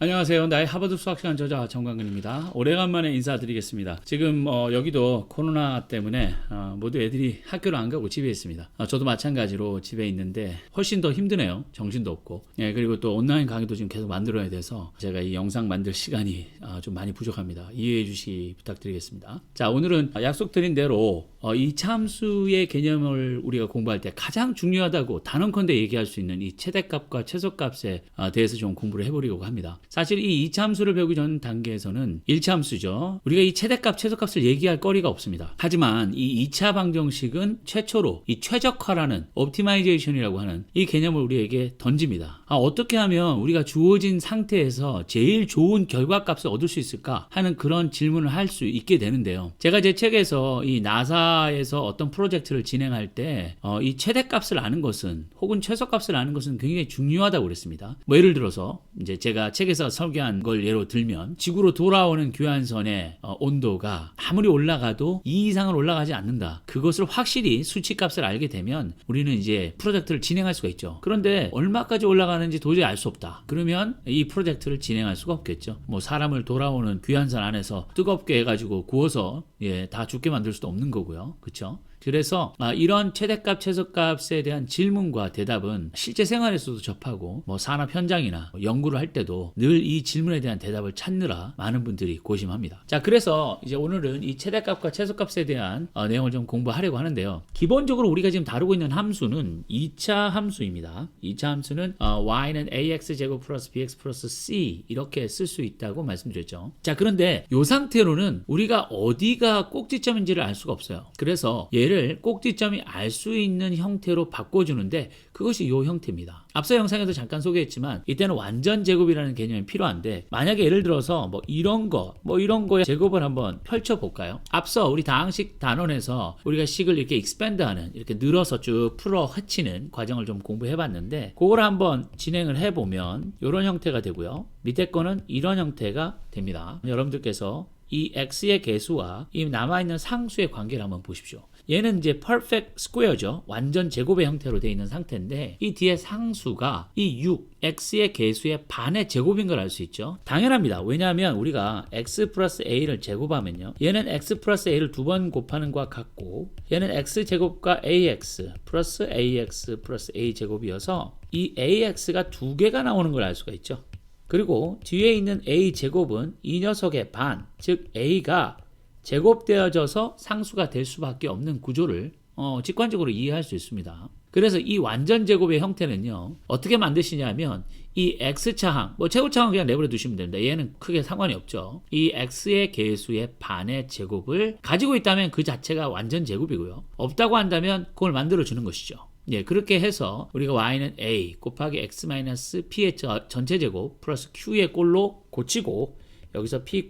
안녕하세요. 나의 하버드 수학 시간 저자 정광근입니다. 오래간만에 인사드리겠습니다. 지금 어, 여기도 코로나 때문에 어, 모두 애들이 학교를 안 가고 집에 있습니다. 어, 저도 마찬가지로 집에 있는데 훨씬 더 힘드네요. 정신도 없고. 예, 그리고 또 온라인 강의도 지금 계속 만들어야 돼서 제가 이 영상 만들 시간이 어, 좀 많이 부족합니다. 이해해 주시 부탁드리겠습니다. 자, 오늘은 약속드린 대로 어, 이 참수의 개념을 우리가 공부할 때 가장 중요하다고 단언컨대 얘기할 수 있는 이 최대값과 최소값에 어, 대해서 좀 공부를 해보려고 합니다. 사실 이 이차함수를 배우기 전 단계에서는 1차함수죠. 우리가 이 최대값, 최소값을 얘기할 거리가 없습니다. 하지만 이 2차 방정식은 최초로 이 최적화라는 옵티마이제이션이라고 하는 이 개념을 우리에게 던집니다. 아, 어떻게 하면 우리가 주어진 상태에서 제일 좋은 결과값을 얻을 수 있을까 하는 그런 질문을 할 수 있게 되는데요. 제가 제 책에서 이 나사 에서 어떤 프로젝트를 진행할 때, 어, 이 최대값을 아는 것은 혹은 최소값을 아는 것은 굉장히 중요하다고 그랬습니다. 뭐 예를 들어서 이제 제가 책에서 설계한 걸 예로 들면 지구로 돌아오는 교환선의 어, 온도가 아무리 올라가도 이 이상은 올라가지 않는다. 그것을 확실히 수치값을 알게 되면 우리는 이제 프로젝트를 진행할 수가 있죠. 그런데 얼마까지 올라가는지 도저히 알 수 없다. 그러면 이 프로젝트를 진행할 수가 없겠죠. 뭐 사람을 돌아오는 귀환선 안에서 뜨겁게 해가지고 구워서 예, 다 죽게 만들 수도 없는 거고요. 그렇죠? 그 래서 아, 이런 최대값, 최소값에 대한 질문과 대답은 실제 생활에서도 접하고 뭐 산업 현장이나 뭐 연구를 할 때도 늘 이 질문에 대한 대답을 찾느라 많은 분들이 고심합니다. 자, 그래서 이제 오늘은 이 최대값과 최소값에 대한 어, 내용을 좀 공부하려고 하는데요. 기본적으로 우리가 지금 다루고 있는 함수는 2차 함수입니다. 2차 함수는 어, y는 ax 제곱 플러스 bx 플러스 c 이렇게 쓸 수 있다고 말씀드렸죠. 자, 그런데 이 상태로는 우리가 어디가 꼭지점인지를 알 수가 없어요. 그래서 얘를 꼭지점이 알 수 있는 형태로 바꿔주는데 그것이 이 형태입니다. 앞서 영상에도 잠깐 소개했지만 이때는 완전 제곱이라는 개념이 필요한데 만약에 예를 들어서 뭐 이런 거, 뭐 이런 거의 제곱을 한번 펼쳐 볼까요? 앞서 우리 다항식 단원에서 우리가 식을 이렇게 익스밴드하는 이렇게 늘어서 쭉 풀어 헤치는 과정을 좀 공부해 봤는데 그걸 한번 진행을 해 보면 이런 형태가 되고요. 밑에 거는 이런 형태가 됩니다. 여러분들께서 이 x의 개수와 이 남아있는 상수의 관계를 한번 보십시오. 얘는 이제 perfect square죠. 완전 제곱의 형태로 되어 있는 상태인데 이 뒤에 상수가 이 6, x의 개수의 반의 제곱인 걸 알 수 있죠. 당연합니다. 왜냐하면 우리가 x 플러스 a를 제곱하면요. 얘는 x 플러스 a를 두 번 곱하는 것과 같고 얘는 x 제곱과 ax 플러스 ax 플러스 a 제곱이어서 이 ax가 두 개가 나오는 걸 알 수가 있죠. 그리고 뒤에 있는 a 제곱은 이 녀석의 반, 즉 a가 제곱되어져서 상수가 될 수밖에 없는 구조를 어, 직관적으로 이해할 수 있습니다. 그래서 이 완전 제곱의 형태는요 어떻게 만드시냐면 이 x 차항 뭐 제곱 차항 그냥 내버려 두시면 됩니다. 얘는 크게 상관이 없죠. 이 x의 개수의 반의 제곱을 가지고 있다면 그 자체가 완전 제곱이고요. 없다고 한다면 그걸 만들어 주는 것이죠. 예, 그렇게 해서 우리가 y는 a 곱하기 x 마이너스 p의 전체 제곱 플러스 q의 꼴로 고치고 여기서 p,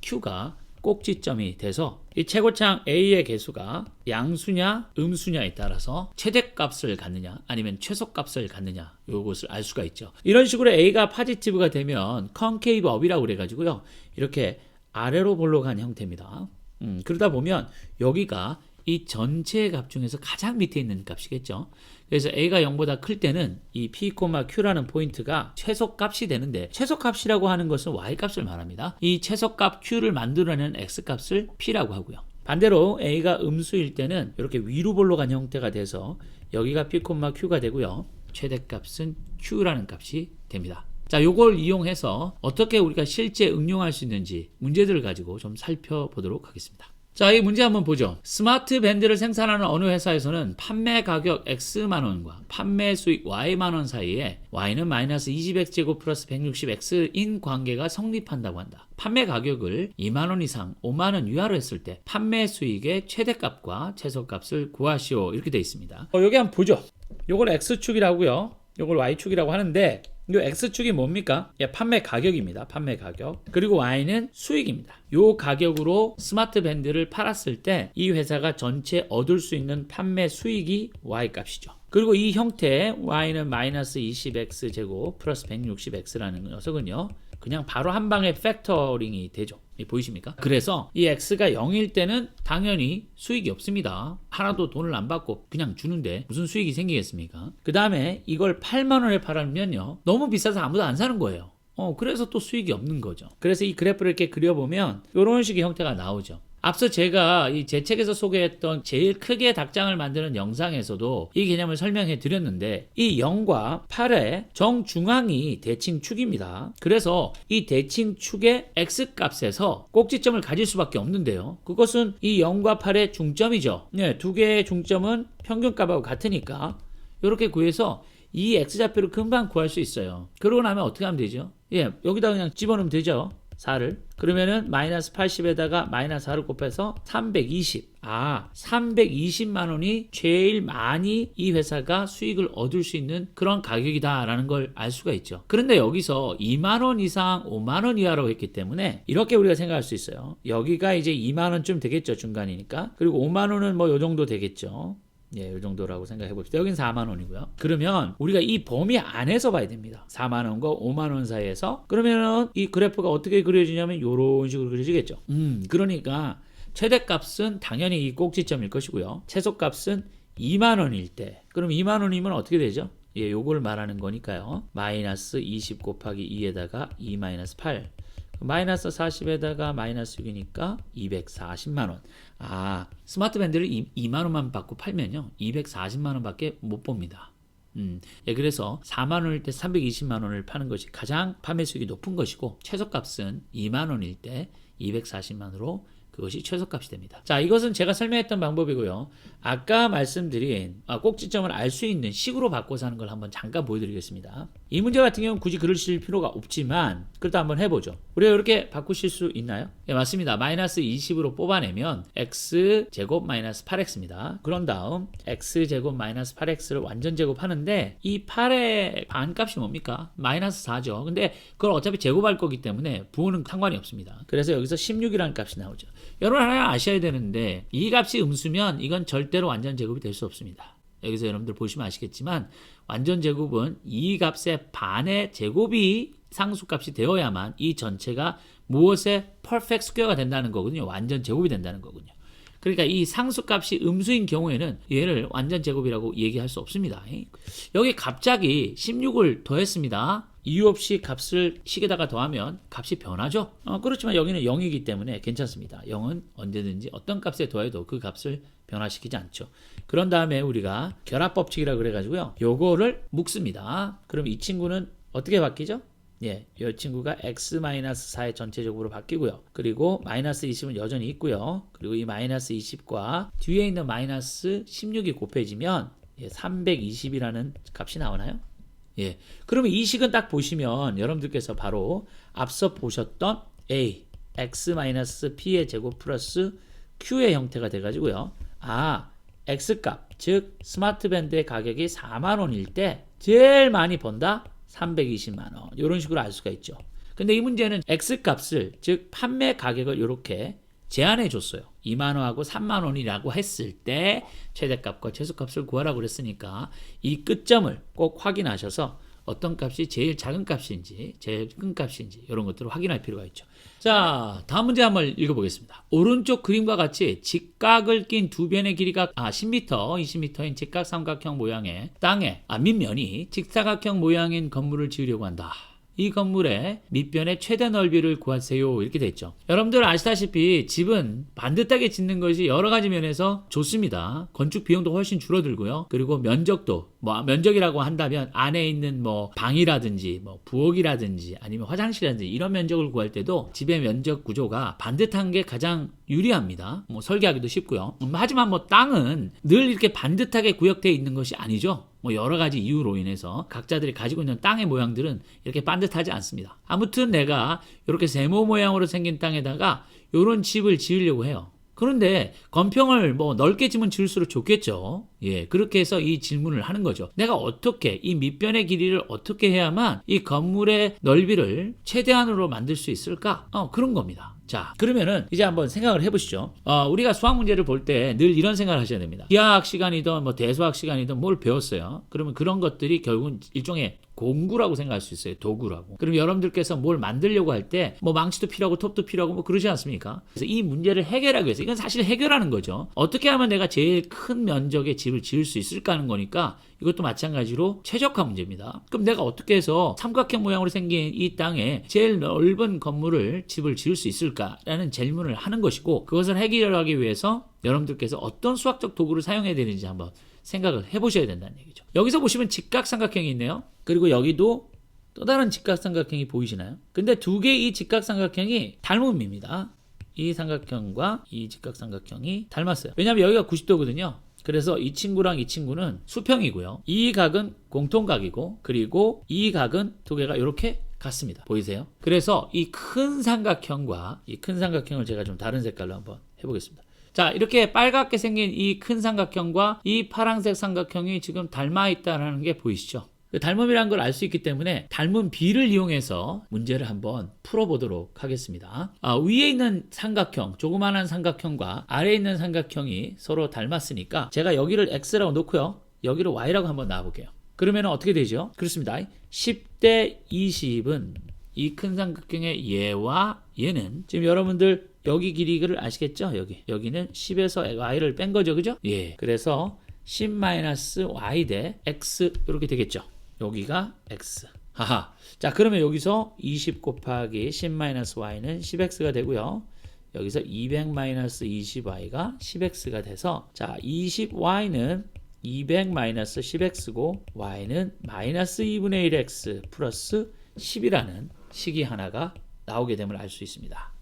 q가 꼭지점이 돼서 이 최고창 a의 개수가 양수냐 음수냐에 따라서 최대값을 갖느냐 아니면 최소값을 갖느냐 요것을 알 수가 있죠. 이런 식으로 a가 파지티브가 되면 컨케이브 업이라고 그래가지고요. 이렇게 아래로 볼록한 형태입니다. 음, 그러다 보면 여기가 이 전체 값 중에서 가장 밑에 있는 값이겠죠. 그래서 a가 0보다 클 때는 이 p, q라는 포인트가 최소값이 되는데 최소값이라고 하는 것은 y값을 말합니다. 이 최소값 q를 만들어내는 x값을 p라고 하고요. 반대로 a가 음수일 때는 이렇게 위로 볼록한 형태가 돼서 여기가 p, q가 되고요. 최대값은 q라는 값이 됩니다. 자, 요걸 이용해서 어떻게 우리가 실제 응용할 수 있는지 문제들을 가지고 좀 살펴보도록 하겠습니다. 자, 이 문제 한번 보죠. 스마트 밴드를 생산하는 어느 회사에서는 판매 가격 X만 원과 판매 수익 Y만 원 사이에 Y는 마이너스 20X제곱 플러스 160X인 관계가 성립한다고 한다. 판매 가격을 2만 원 이상 5만 원 이하로 했을 때 판매 수익의 최대값과 최소값을 구하시오. 이렇게 되어 있습니다. 어, 여기 한번 보죠. 요걸 X축이라고요. 요걸 Y축이라고 하는데 이 X축이 뭡니까? 예, 판매 가격입니다. 판매 가격. 그리고 Y는 수익입니다. 요 가격으로 스마트 밴드를 팔았을 때 이 회사가 전체 얻을 수 있는 판매 수익이 Y 값이죠. 그리고 이 형태 Y는 마이너스 20X 제곱 플러스 160X라는 녀석은요. 그냥 바로 한 방에 팩터링이 되죠. 보이십니까? 그래서 이 x가 0일 때는 당연히 수익이 없습니다. 하나도 돈을 안 받고 그냥 주는데 무슨 수익이 생기겠습니까? 그 다음에 이걸 8만 원에 팔면요. 너무 비싸서 아무도 안 사는 거예요. 어, 그래서 또 수익이 없는 거죠. 그래서 이 그래프를 이렇게 그려보면 이런 식의 형태가 나오죠. 앞서 제가 이 제 책에서 소개했던 제일 크게 닭장을 만드는 영상에서도 이 개념을 설명해 드렸는데 이 0과 8의 정중앙이 대칭축입니다. 그래서 이 대칭축의 x값에서 꼭지점을 가질 수밖에 없는데요. 그것은 이 0과 8의 중점이죠. 네, 두 개의 중점은 평균값하고 같으니까 이렇게 구해서 이 x좌표를 금방 구할 수 있어요. 그러고 나면 어떻게 하면 되죠? 예, 여기다 그냥 집어넣으면 되죠. 4를. 그러면은 마이너스 80에다가 마이너스 4를 곱해서 320. 아, 320만 원이 제일 많이 이 회사가 수익을 얻을 수 있는 그런 가격이다라는 걸 알 수가 있죠. 그런데 여기서 2만 원 이상 5만 원 이하라고 했기 때문에 이렇게 우리가 생각할 수 있어요. 여기가 이제 2만 원쯤 되겠죠, 중간이니까. 그리고 5만 원은 뭐 요 정도 되겠죠. 예, 이 정도라고 생각해 봅시다. 여긴 4만 원이고요. 그러면 우리가 이 범위 안에서 봐야 됩니다. 4만 원과 5만 원 사이에서 그러면은 이 그래프가 어떻게 그려지냐면 이런 식으로 그려지겠죠. 음, 그러니까 최대값은 당연히 이 꼭지점일 것이고요. 최소값은 2만 원일 때. 그럼 2만 원이면 어떻게 되죠? 예, 요걸 말하는 거니까요. 마이너스 20 곱하기 2에다가 2 마이너스 8. 마이너스 40에다가 마이너스 6이니까 240만 원. 아, 스마트 밴드를 2, 만 원만 받고 팔면요. 240만 원 밖에 못 봅니다. 음, 예, 그래서 4만 원일 때 320만 원을 파는 것이 가장 판매 수익이 높은 것이고 최저값은 2만 원일 때 240만 원으로 그것이 최저값이 됩니다. 자, 이것은 제가 설명했던 방법이고요. 아까 말씀드린 아, 꼭지점을 알 수 있는 식으로 바꿔서 하는 걸 한번 잠깐 보여드리겠습니다. 이 문제 같은 경우는 굳이 그러실 필요가 없지만 그래도 한번 해보죠. 우리가 이렇게 바꾸실 수 있나요? 네, 맞습니다. 마이너스 20으로 뽑아내면 x 제곱 마이너스 8x입니다. 그런 다음 x 제곱 마이너스 8x를 완전 제곱하는데 이 8의 반값이 뭡니까? 마이너스 4죠. 근데 그걸 어차피 제곱할 거기 때문에 부호는 상관이 없습니다. 그래서 여기서 16이라는 값이 나오죠. 여러분 하나 아셔야 되는데 이 값이 음수면 이건 절대 로 완전 제곱이 될 수 없습니다. 여기서 여러분들 보시면 아시겠지만 완전 제곱은 이 값의 반의 제곱이 상수값이 되어야만 이 전체가 무엇의 퍼펙트 스퀘어가 된다는 거거든요. 완전 제곱이 된다는 거군요. 그러니까 이 상수값이 음수인 경우에는 얘를 완전 제곱이라고 얘기할 수 없습니다. 여기 갑자기 16을 더했습니다. 이유 없이 값을 식에다가 더하면 값이 변하죠. 어, 그렇지만 여기는 0이기 때문에 괜찮습니다. 0은 언제든지 어떤 값에 더해도 그 값을 변화시키지 않죠. 그런 다음에 우리가 결합 법칙이라고 그래가지고요. 요거를 묶습니다. 그럼 이 친구는 어떻게 바뀌죠? 예, 이 친구가 x-4의 전체적으로 바뀌고요. 그리고 마이너스 20은 여전히 있고요. 그리고 이 마이너스 20과 뒤에 있는 마이너스 16이 곱해지면 예, 320이라는 값이 나오나요? 예. 그러면 이 식은 딱 보시면 여러분들께서 바로 앞서 보셨던 a x-p의 제곱 플러스 q의 형태가 돼 가지고요. 아, x값 즉 스마트 밴드의 가격이 4만 원일 때 제일 많이 번다 320만 원. 이런 식으로 알 수가 있죠. 근데 이 문제는 x값을 즉 판매 가격을 이렇게 제한해 줬어요. 2만 원하고 3만 원이라고 했을 때 최대값과 최소값을 구하라고 그랬으니까 이 끝점을 꼭 확인하셔서 어떤 값이 제일 작은 값인지 제일 큰 값인지 이런 것들을 확인할 필요가 있죠. 자, 다음 문제 한번 읽어보겠습니다. 오른쪽 그림과 같이 직각을 낀 두 변의 길이가 아, 10m, 20m인 직각 삼각형 모양의 땅에 아, 밑면이 직사각형 모양인 건물을 지으려고 한다. 이 건물의 밑변의 최대 넓이를 구하세요. 이렇게 돼 있죠. 여러분들 아시다시피 집은 반듯하게 짓는 것이 여러 가지 면에서 좋습니다. 건축 비용도 훨씬 줄어들고요. 그리고 면적도 뭐 면적이라고 한다면 안에 있는 뭐 방이라든지 뭐 부엌이라든지 아니면 화장실이라든지 이런 면적을 구할 때도 집의 면적 구조가 반듯한 게 가장 유리합니다. 뭐 설계하기도 쉽고요. 음, 하지만 뭐 땅은 늘 이렇게 반듯하게 구역되어 있는 것이 아니죠. 뭐 여러 가지 이유로 인해서 각자들이 가지고 있는 땅의 모양들은 이렇게 반듯하지 않습니다. 아무튼 내가 이렇게 세모 모양으로 생긴 땅에다가 이런 집을 지으려고 해요. 그런데 건평을 뭐 넓게 지면 지을수록 좋겠죠. 예, 그렇게 해서 이 질문을 하는 거죠. 내가 어떻게 이 밑변의 길이를 어떻게 해야만 이 건물의 넓이를 최대한으로 만들 수 있을까? 어, 그런 겁니다. 자, 그러면은 이제 한번 생각을 해보시죠. 어, 우리가 수학 문제를 볼 때 늘 이런 생각을 하셔야 됩니다. 기하학 시간이든 뭐 대수학 시간이든 뭘 배웠어요. 그러면 그런 것들이 결국은 일종의 공구라고 생각할 수 있어요. 도구라고. 그럼 여러분들께서 뭘 만들려고 할 때 뭐 망치도 필요하고 톱도 필요하고 뭐 그러지 않습니까? 그래서 이 문제를 해결하기 위해서 이건 사실 해결하는 거죠. 어떻게 하면 내가 제일 큰 면적의 집을 지을 수 있을까 하는 거니까 이것도 마찬가지로 최적화 문제입니다. 그럼 내가 어떻게 해서 삼각형 모양으로 생긴 이 땅에 제일 넓은 건물을 집을 지을 수 있을까라는 질문을 하는 것이고 그것을 해결하기 위해서 여러분들께서 어떤 수학적 도구를 사용해야 되는지 한번 생각을 해보셔야 된다는 얘기죠. 여기서 보시면 직각삼각형이 있네요. 그리고 여기도 또 다른 직각삼각형이 보이시나요? 근데 두 개의 이 직각삼각형이 닮음입니다. 이 삼각형과 이 직각삼각형이 닮았어요. 왜냐하면 여기가 90도거든요. 그래서 이 친구랑 이 친구는 수평이고요. 이 각은 공통각이고 그리고 이 각은 두 개가 이렇게 같습니다. 보이세요? 그래서 이 큰 삼각형과 이 큰 삼각형을 제가 좀 다른 색깔로 한번 해보겠습니다. 자, 이렇게 빨갛게 생긴 이 큰 삼각형과 이 파란색 삼각형이 지금 닮아 있다는 게 보이시죠? 그 닮음이라는 걸알 수 있기 때문에 닮은 비를 이용해서 문제를 한번 풀어보도록 하겠습니다. 아, 위에 있는 삼각형, 조그마한 삼각형과 아래에 있는 삼각형이 서로 닮았으니까 제가 여기를 x라고 놓고요. 여기를 y라고 한번 놔볼게요. 그러면 어떻게 되죠? 그렇습니다. 10대 20은 이 큰 삼각형의 얘와 얘는 지금 여러분들 여기 길이를 아시겠죠? 여기 여기는 10에서 y를 뺀 거죠, 그죠? 예. 그래서 10-y 대 x 이렇게 되겠죠. 여기가 x. 하하. 자, 그러면 여기서 20 곱하기 10-y는 10x가 되고요. 여기서 200-20y가 10x가 돼서 자, 20y는 200-10x고 y는 마이너스 2분의 1x 플러스 10이라는 식이 하나가 나오게 됨을 알 수 있습니다.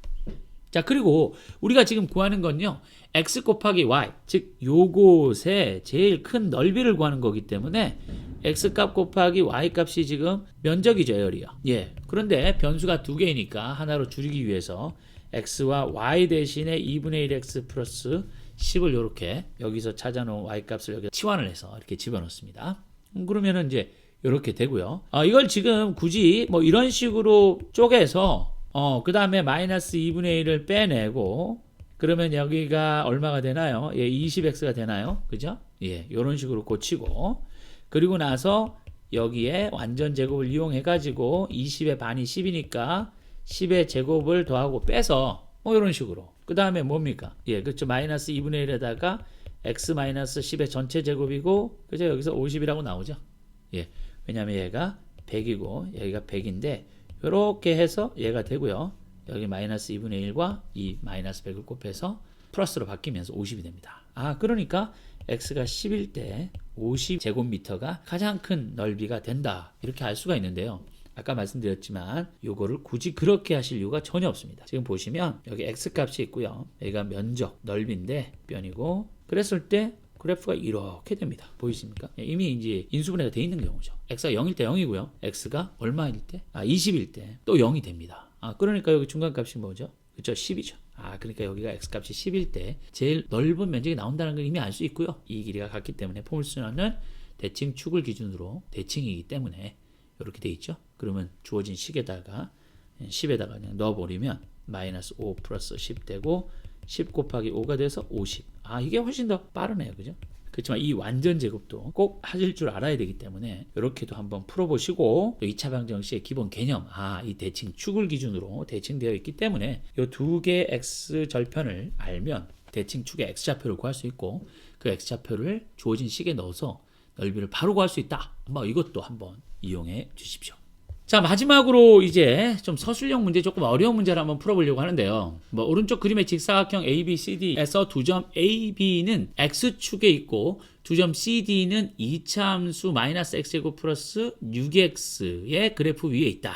자, 그리고 우리가 지금 구하는 건요. x 곱하기 y, 즉 요곳의 제일 큰 넓이를 구하는 거기 때문에 x 값 곱하기 y 값이 지금 면적이죠, 에어리어. 예. 그런데 변수가 두 개이니까 하나로 줄이기 위해서 x와 y 대신에 2분의 1x 플러스 10을 이렇게 여기서 찾아놓은 y 값을 여기 치환을 해서 이렇게 집어넣습니다. 음, 그러면은 이제 이렇게 되고요. 아, 이걸 지금 굳이 뭐 이런 식으로 쪼개서 어, 그 다음에 마이너스 2분의 1을 빼내고 그러면 여기가 얼마가 되나요? 예, 20x가 되나요? 그죠? 예, 이런 식으로 고치고 그리고 나서 여기에 완전 제곱을 이용해 가지고 20의 반이 10이니까 10의 제곱을 더하고 빼서 뭐 이런 식으로 그 다음에 뭡니까? 예, 그렇죠. 마이너스 2분의 1에다가 x 마이너스 10의 전체 제곱이고 그죠? 여기서 50이라고 나오죠. 예, 왜냐하면 얘가 100이고 여기가 100인데 이렇게 해서 얘가 되고요. 여기 마이너스 2분의 1과 이 마이너스 100을 곱해서 플러스로 바뀌면서 50이 됩니다. 아, 그러니까 x가 10일 때 50제곱미터가 가장 큰 넓이가 된다. 이렇게 알 수가 있는데요. 아까 말씀드렸지만 요거를 굳이 그렇게 하실 이유가 전혀 없습니다. 지금 보시면 여기 x 값이 있고요. 여기가 면적, 넓이인데 변이고 그랬을 때 그래프가 이렇게 됩니다. 보이십니까? 예, 이미 이제 인수분해가 돼 있는 경우죠. x가 0일 때 0이고요. x가 얼마일 때? 아, 20일 때 또 0이 됩니다. 아, 그러니까 여기 중간 값이 뭐죠? 그렇죠? 10이죠. 아, 그러니까 여기가 x 값이 10일 때 제일 넓은 면적이 나온다는 걸 이미 알 수 있고요. 이 길이가 같기 때문에 포물선언은 대칭 축을 기준으로 대칭이기 때문에 이렇게 돼 있죠. 그러면 주어진 식에다가 10에다가 그냥 넣어버리면 마이너스 5 플러스 10 되고 10 곱하기 5가 돼서 50. 아 이게 훨씬 더 빠르네요, 그죠? 그렇지만 이 완전 제곱도 꼭 하실 줄 알아야 되기 때문에 이렇게도 한번 풀어보시고 2차 방정식의 기본 개념, 아 이 대칭 축을 기준으로 대칭되어 있기 때문에 이 두 개의 x 절편을 알면 대칭 축의 x 좌표를 구할 수 있고 그 x 좌표를 주어진 식에 넣어서 넓이를 바로 구할 수 있다. 뭐 이것도 한번 이용해 주십시오. 자 마지막으로 이제 좀 서술형 문제 조금 어려운 문제를 한번 풀어보려고 하는데요. 뭐 오른쪽 그림의 직사각형 ABCD에서 두 점 AB는 x축에 있고 두 점 CD는 2차 함수 마이너스 x제곱 플러스 6x의 그래프 위에 있다.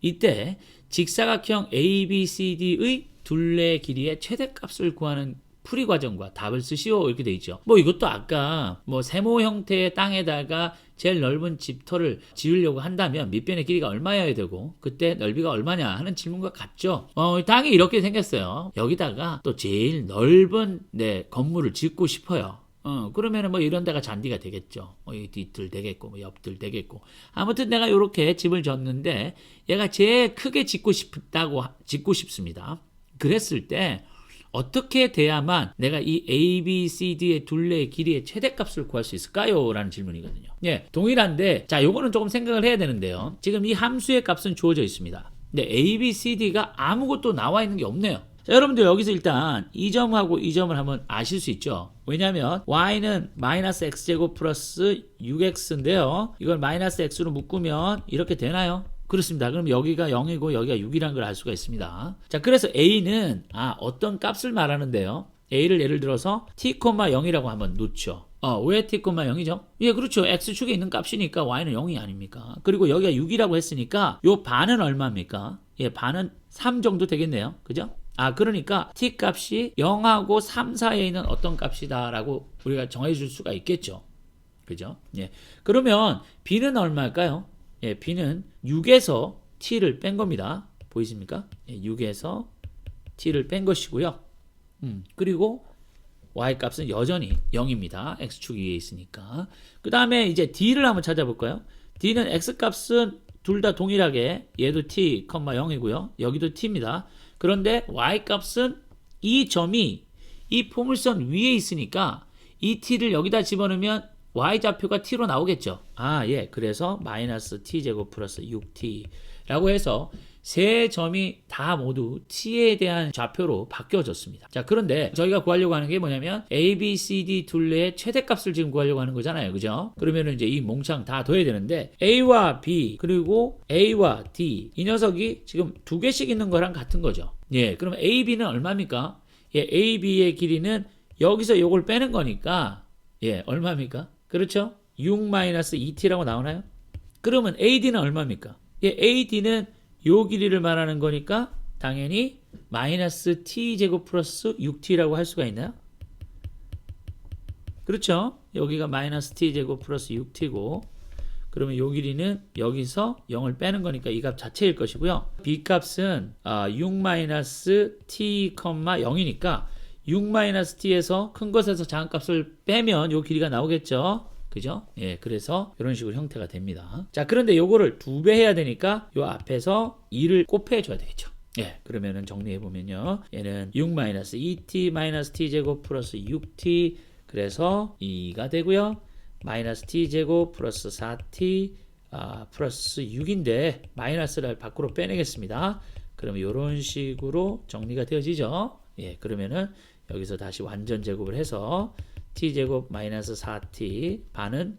이때 직사각형 ABCD의 둘레 길이의 최대값을 구하는 풀이 과정과 답을 쓰시오 이렇게 돼 있죠. 뭐 이것도 아까 뭐 세모 형태의 땅에다가 제일 넓은 집터를 지으려고 한다면 밑변의 길이가 얼마여야 되고 그때 넓이가 얼마냐 하는 질문과 같죠. 어, 땅이 이렇게 생겼어요. 여기다가 또 제일 넓은 네, 건물을 짓고 싶어요. 어, 그러면은 뭐 이런 데가 잔디가 되겠죠. 뭐 이 뒤뜰 되겠고, 뭐 옆뜰 되겠고. 아무튼 내가 이렇게 집을 졌는데 얘가 제일 크게 짓고 싶다고, 짓고 싶습니다. 그랬을 때, 어떻게 돼야만 내가 이 A, B, C, D의 둘레의 길이의 최대값을 구할 수 있을까요? 라는 질문이거든요. 예, 동일한데 자, 요거는 조금 생각을 해야 되는데요. 지금 이 함수의 값은 주어져 있습니다. 근데 A, B, C, D가 아무것도 나와 있는 게 없네요. 자, 여러분들 여기서 일단 이 점하고 이 점을 한번 아실 수 있죠. 왜냐하면 y는 마이너스 x제곱 플러스 6x인데요. 이걸 마이너스 x로 묶으면 이렇게 되나요? 그렇습니다. 그럼 여기가 0이고 여기가 6이라는 걸 알 수가 있습니다. 자, 그래서 a는 아 어떤 값을 말하는데요. a를 예를 들어서 t, 0이라고 한번 놓죠. 어, 왜 t, 0이죠? 예, 그렇죠. x축에 있는 값이니까 y는 0이 아닙니까? 그리고 여기가 6이라고 했으니까 요 반은 얼마입니까? 예, 반은 3 정도 되겠네요. 그죠? 아, 그러니까 t 값이 0하고 3 사이에 있는 어떤 값이다라고 우리가 정해 줄 수가 있겠죠. 그죠? 예. 그러면 b는 얼마일까요? 예, b는 6에서 t를 뺀 겁니다. 보이십니까? 예, 6에서 t를 뺀 것이고요. 음, 그리고 y 값은 여전히 0입니다. x축 위에 있으니까. 그 다음에 이제 d를 한번 찾아볼까요? d는 x 값은 둘 다 동일하게 얘도 t, 0이고요. 여기도 t입니다. 그런데 y 값은 이 점이 이 포물선 위에 있으니까 이 t를 여기다 집어넣으면 y 좌표가 t로 나오겠죠. 아, 예. 그래서 마이너스 t 제곱 플러스 6t라고 해서 세 점이 다 모두 t에 대한 좌표로 바뀌어졌습니다. 자, 그런데 저희가 구하려고 하는 게 뭐냐면 a, b, c, d 둘레의 최대값을 지금 구하려고 하는 거잖아요. 그죠? 그러면은 이제 이 몽창 다 더해야 되는데 a와 b 그리고 a와 d 이 녀석이 지금 두 개씩 있는 거랑 같은 거죠. 예. 그럼 a, b는 얼마입니까? 예, a, b의 길이는 여기서 요걸 빼는 거니까 예, 얼마입니까? 그렇죠? 6-2t라고 나오나요? 그러면 AD는 얼마입니까? 예, AD는 요 길이를 말하는 거니까 당연히 마이너스 t제곱 플러스 6t라고 할 수가 있나요? 그렇죠? 여기가 마이너스 t제곱 플러스 6t고 그러면 요 길이는 여기서 0을 빼는 거니까 이 값 자체일 것이고요. b 값은 아, 6 마이너스 t, 0이니까 6-t에서 큰 것에서 작은 값을 빼면 요 길이가 나오겠죠. 그죠? 예, 그래서 이런 식으로 형태가 됩니다. 자, 그런데 요거를 두 배 해야 되니까 요 앞에서 2를 곱해 줘야 되겠죠. 예, 그러면은 정리해 보면요. 얘는 6-2t t 제곱 플러스 6t 그래서 2가 되고요. 마이너스 t 제곱 플러스 4t 아, 플러스 6인데 마이너스를 밖으로 빼내겠습니다. 그러면 이런 식으로 정리가 되어지죠. 예, 그러면은 여기서 다시 완전 제곱을 해서 t 제곱 마이너스 4t 반은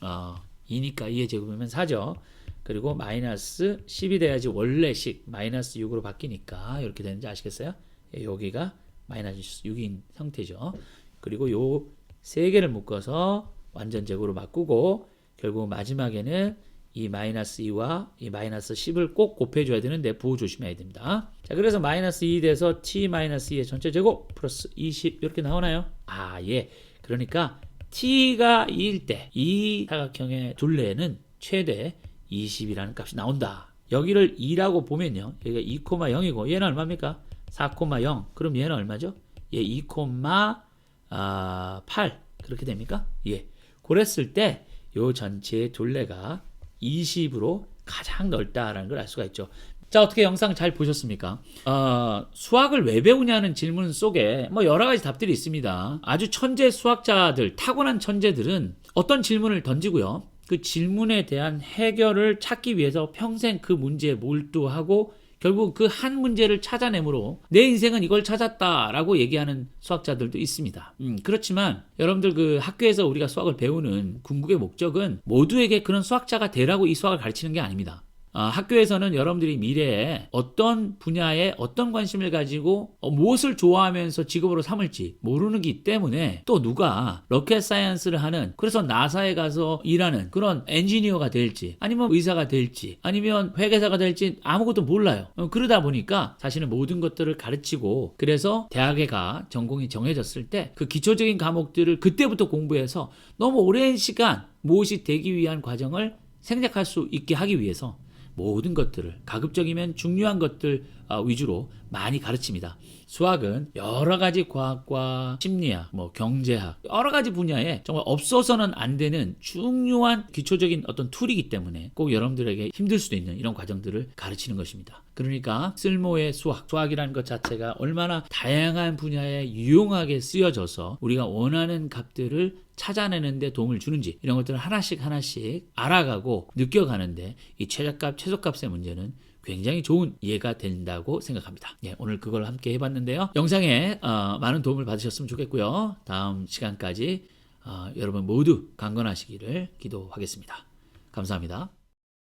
어, 2니까 2의 제곱이면 4죠. 그리고 마이너스 10이 돼야지 원래식 마이너스 6으로 바뀌니까 이렇게 되는지 아시겠어요? 예, 여기가 마이너스 6인 형태죠. 그리고 요 세 개를 묶어서 완전 제곱으로 바꾸고 결국 마지막에는 이 마이너스 2와 이 마이너스 10을 꼭 곱해줘야 되는데 부호 조심해야 됩니다. 자, 그래서 마이너스 2 돼서 t 마이너스 2의 전체 제곱 플러스 20 이렇게 나오나요? 아, 예. 그러니까 t가 2일 때 이 사각형의 둘레는 최대 20이라는 값이 나온다. 여기를 2라고 보면요. 여기가 2,0이고 얘는 얼마입니까? 4,0. 그럼 얘는 얼마죠? 얘 2,8 그렇게 됩니까? 예. 그랬을 때 요 전체의 둘레가 20으로 가장 넓다라는 걸 알 수가 있죠. 자, 어떻게 영상 잘 보셨습니까? 어, 수학을 왜 배우냐는 질문 속에 뭐 여러 가지 답들이 있습니다. 아주 천재 수학자들, 타고난 천재들은 어떤 질문을 던지고요. 그 질문에 대한 해결을 찾기 위해서 평생 그 문제에 몰두하고 결국 그 한 문제를 찾아내므로 내 인생은 이걸 찾았다라고 얘기하는 수학자들도 있습니다. 음, 그렇지만 여러분들 그 학교에서 우리가 수학을 배우는 궁극의 목적은 모두에게 그런 수학자가 되라고 이 수학을 가르치는 게 아닙니다. 아, 학교에서는 여러분들이 미래에 어떤 분야에 어떤 관심을 가지고 어, 무엇을 좋아하면서 직업으로 삼을지 모르기 때문에 또 누가 로켓 사이언스를 하는 그래서 나사에 가서 일하는 그런 엔지니어가 될지 아니면 의사가 될지 아니면 회계사가 될지 아무것도 몰라요. 어, 그러다 보니까 자신은 모든 것들을 가르치고 그래서 대학에 가 전공이 정해졌을 때 그 기초적인 과목들을 그때부터 공부해서 너무 오랜 시간 무엇이 되기 위한 과정을 생략할 수 있게 하기 위해서 모든 것들을 가급적이면 중요한 것들 아, 위주로 많이 가르칩니다. 수학은 여러 가지 과학과 심리학, 뭐 경제학 여러 가지 분야에 정말 없어서는 안 되는 중요한 기초적인 어떤 툴이기 때문에 꼭 여러분들에게 힘들 수도 있는 이런 과정들을 가르치는 것입니다. 그러니까 쓸모의 수학, 수학이라는 것 자체가 얼마나 다양한 분야에 유용하게 쓰여져서 우리가 원하는 값들을 찾아내는데 도움을 주는지 이런 것들을 하나씩 하나씩 알아가고 느껴가는데 이 최저값, 최소값의 문제는 굉장히 좋은 이해가 된다고 생각합니다. 예, 오늘 그걸 함께 해봤는데요. 영상에 어, 많은 도움을 받으셨으면 좋겠고요. 다음 시간까지 어, 여러분 모두 강건하시기를 기도하겠습니다. 감사합니다.